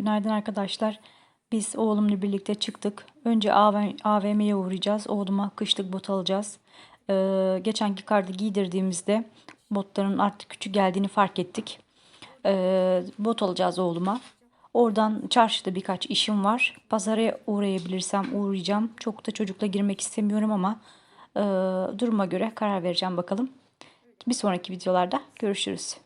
Günaydın arkadaşlar. Biz oğlumla birlikte çıktık. Önce AV AVM'ye uğrayacağız. Oğluma kışlık bot alacağız. Ee, geçenki karda giydirdiğimizde botların artık küçük geldiğini fark ettik. Ee, bot alacağız oğluma. Oradan çarşıda birkaç işim var. Pazara uğrayabilirsem uğrayacağım. Çok da çocukla girmek istemiyorum ama e, duruma göre karar vereceğim bakalım. Bir sonraki videolarda görüşürüz.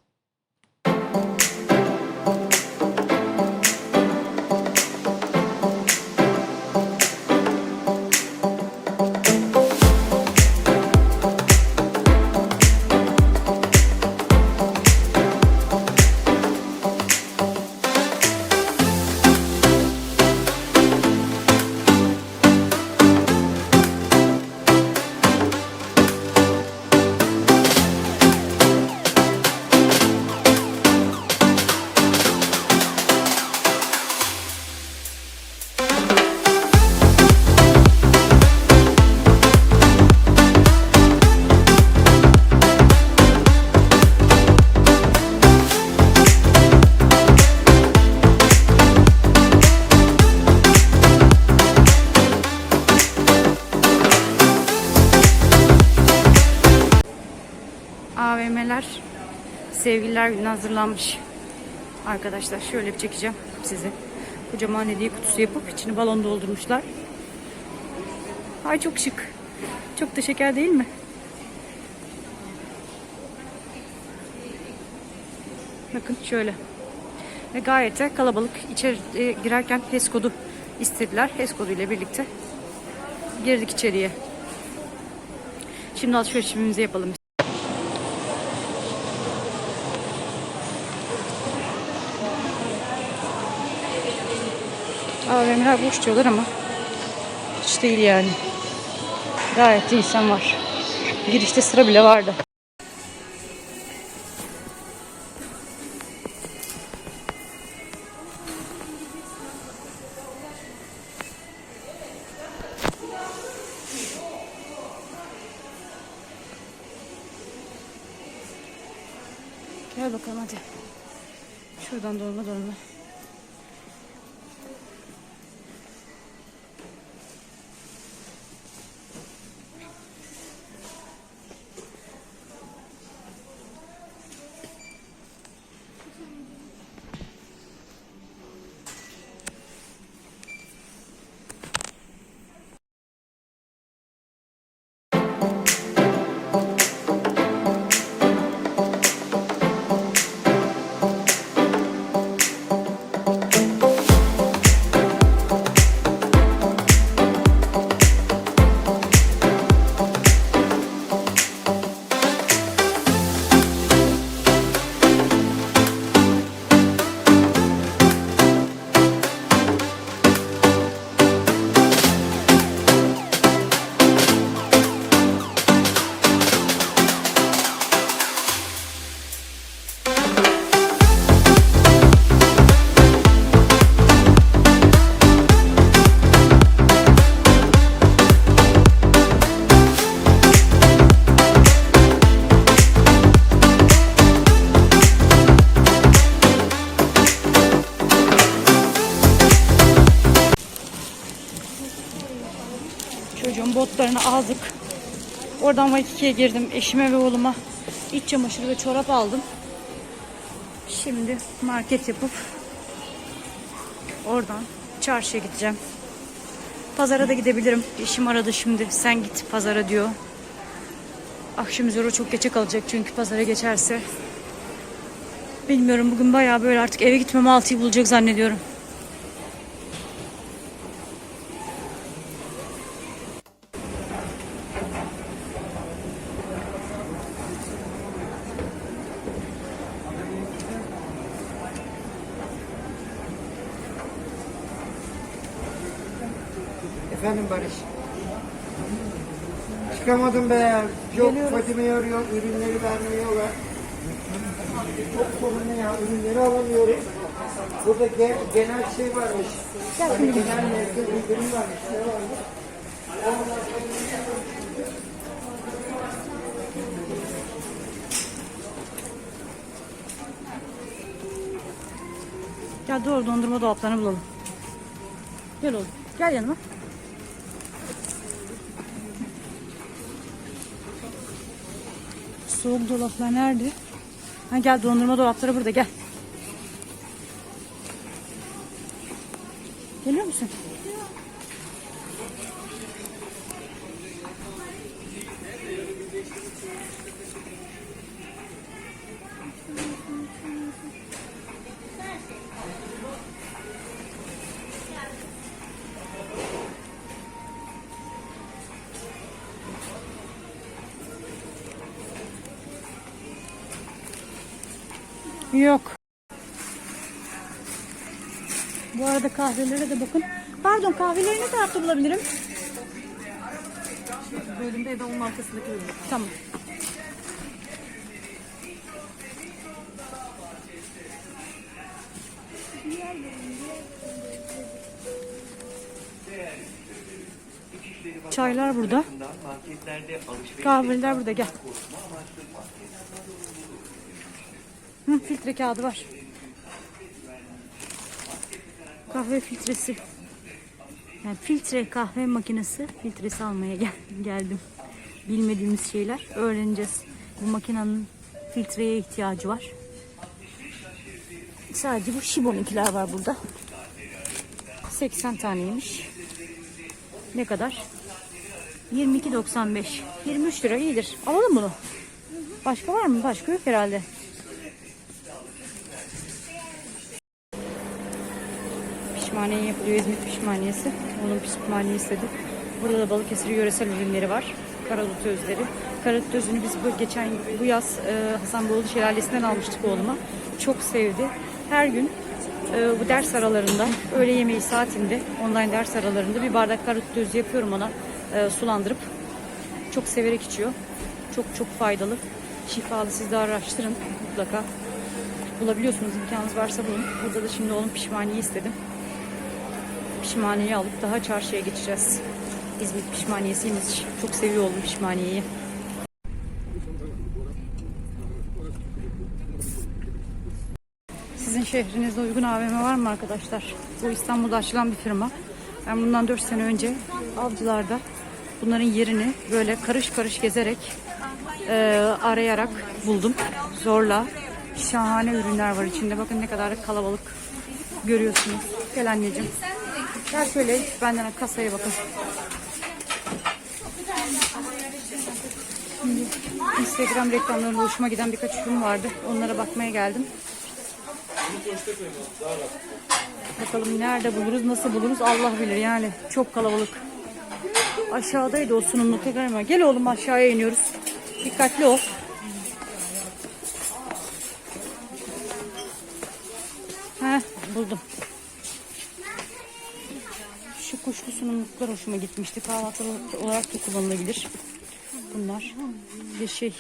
AVM'ler sevgililer gününe hazırlanmış. Arkadaşlar şöyle bir çekeceğim size. Kocaman hediye kutusu yapıp içini balon doldurmuşlar. Ay çok şık. Çok da şeker değil mi? Bakın şöyle. Ve gayet de kalabalık. İçeri girerken HES kodu istediler. HES kodu ile birlikte girdik içeriye. Şimdi alışverişimizi yapalım. AVM'ler boş diyorlar ama hiç değil yani. Gayet de insan var. Girişte sıra bile vardı. Gel bakalım hadi. Şuradan dolma dolma. Çocuğun botlarını aldık. Oradan Waikiki'ye girdim. Eşime ve oğluma iç çamaşırı ve çorap aldım. Şimdi market yapıp oradan çarşıya gideceğim. Pazara da gidebilirim. Eşim aradı şimdi. Sen git pazara diyor. Akşam üzeri çok geçe kalacak çünkü pazara geçerse. Bilmiyorum bugün bayağı böyle artık eve gitmem altıyı bulacak zannediyorum. Efendim Barış. Çıkamadım be. Yok Fatime'yi arıyor, ürünleri vermiyorlar. Çok sorun ya, ürünleri alamıyorum. Burada ge- genel şey varmış. Hani genel merkez indirim varmış. Ne varmış? Gel doğru dondurma dolaplarını bulalım. Gel oğlum. Gel yanıma. Soğuk dolaplar nerede? Ha gel dondurma dolapları burada gel. Geliyor musun? Yok. Bu arada kahvelere de bakın. Pardon kahveleri ne tarafta bulabilirim? bölümde ya da onun arkasındaki bölümde. Tamam. Çaylar burada. Kahveler burada gel. Hı, filtre kağıdı var. Kahve filtresi. Yani filtre kahve makinesi filtresi almaya gel geldim. Bilmediğimiz şeyler öğreneceğiz. Bu makinenin filtreye ihtiyacı var. Sadece bu Şibon'unkiler var burada. 80 taneymiş. Ne kadar? 22.95. 23 lira iyidir. Alalım bunu. Başka var mı? Başka yok herhalde. Pişmaniye yapılıyor. İzmit pişmaniyesi. Onun pişmaniye istedim. Burada da Balıkesir yöresel ürünleri var. Karadut özleri. Karadut özünü biz bu geçen bu yaz e, Hasan Boğulu Şelalesi'nden almıştık oğluma. Çok sevdi. Her gün e, bu ders aralarında, öğle yemeği saatinde, online ders aralarında bir bardak karadut özü yapıyorum ona e, sulandırıp. Çok severek içiyor. Çok çok faydalı. Şifalı. Siz de araştırın mutlaka. Bulabiliyorsunuz imkanınız varsa bulun. Burada da şimdi onun pişmaniye istedim pişmaniyeyi alıp daha çarşıya geçeceğiz. İzmit pişmaniyesiymiş. Çok seviyor oldum pişmaniyeyi. Sizin şehrinizde uygun AVM var mı arkadaşlar? Bu İstanbul'da açılan bir firma. Ben bundan 4 sene önce avcılarda bunların yerini böyle karış karış gezerek e, arayarak buldum. Zorla. Şahane ürünler var içinde. Bakın ne kadar kalabalık görüyorsunuz. Gel anneciğim. Gel şöyle benden kasaya bakın. Şimdi Instagram reklamlarında hoşuma giden birkaç ürün vardı. Onlara bakmaya geldim. Bakalım nerede buluruz, nasıl buluruz Allah bilir yani. Çok kalabalık. Aşağıdaydı o sunumlu tekrar ama. Gel oğlum aşağıya iniyoruz. Dikkatli ol. Kuşlu sunumluklar hoşuma gitmişti. Kahvaltı olarak da kullanılabilir. Bunlar bir şey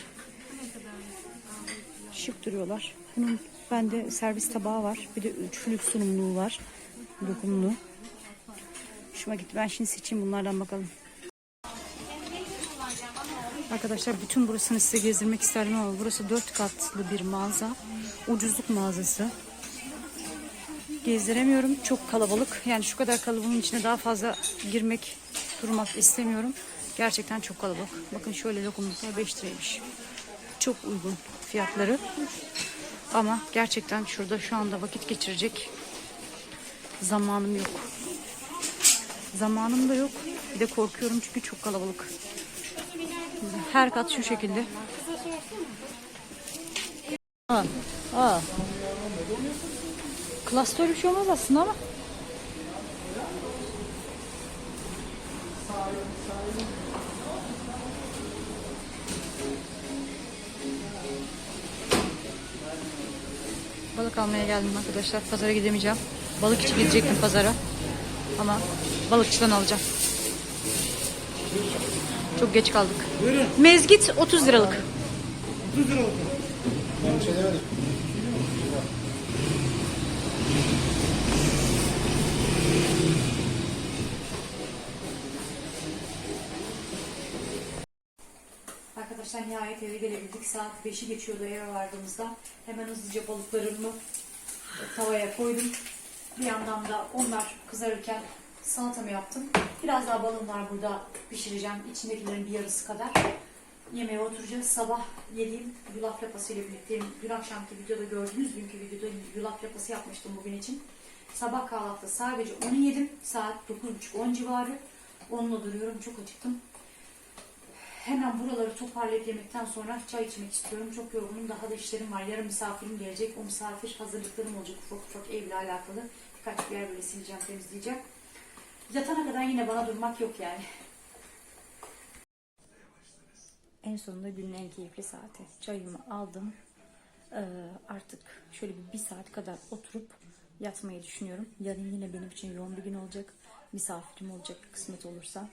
şık duruyorlar. Bunun bende servis tabağı var. Bir de üçlü sunumluğu var. Dokumlu. Hoşuma gitti. Ben şimdi seçeyim bunlardan bakalım. Arkadaşlar bütün burasını size gezdirmek isterdim ama burası dört katlı bir mağaza. Ucuzluk mağazası gezdiremiyorum. Çok kalabalık. Yani şu kadar kalabalığın içine daha fazla girmek, durmak istemiyorum. Gerçekten çok kalabalık. Bakın şöyle lokumluklar 5 liraymış. Çok uygun fiyatları. Ama gerçekten şurada şu anda vakit geçirecek zamanım yok. Zamanım da yok. Bir de korkuyorum çünkü çok kalabalık. Her kat şu şekilde. Aa, aa. Klasta öyle bir şey olmaz aslında ama. Balık almaya geldim arkadaşlar. Pazara gidemeyeceğim. Balık için gidecektim pazara. Ama balıkçıdan alacağım. Çok geç kaldık. Mezgit 30 liralık. Arkadaşlar nihayet eve gelebildik. Saat 5'i geçiyordu eve vardığımızda. Hemen hızlıca balıklarımı tavaya koydum. Bir yandan da onlar kızarırken salatamı yaptım. Biraz daha balım var burada pişireceğim. İçindekilerin bir yarısı kadar. Yemeğe oturacağız. Sabah yediğim yulaf lapasıyla birlikte dün akşamki videoda gördüğünüz günkü videoda yulaf lapası yapmıştım bugün için. Sabah kahvaltıda sadece onu yedim. Saat 9.30-10 civarı. Onunla duruyorum. Çok acıktım. Hemen buraları toparlayıp yemekten sonra çay içmek istiyorum. Çok yorgunum. Daha da işlerim var. Yarın misafirim gelecek. O misafir hazırlıklarım olacak ufak ufak evle alakalı. Birkaç bir yer böyle sileceğim, temizleyeceğim. Yatana kadar yine bana durmak yok yani. En sonunda günün en keyifli saati. Çayımı aldım. Ee, artık şöyle bir, bir saat kadar oturup yatmayı düşünüyorum. Yarın yine benim için yoğun bir gün olacak. Misafirim olacak kısmet olursa.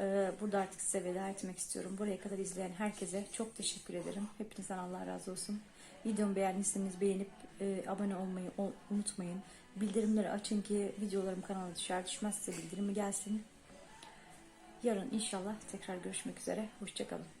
Ee, burada artık size veda etmek istiyorum. Buraya kadar izleyen herkese çok teşekkür ederim. Hepinizden Allah razı olsun. Videomu beğendiyseniz beğenip e, abone olmayı ol- unutmayın. Bildirimleri açın ki videolarım kanala düşer düşmezse bildirimi gelsin. Yarın inşallah tekrar görüşmek üzere. Hoşçakalın.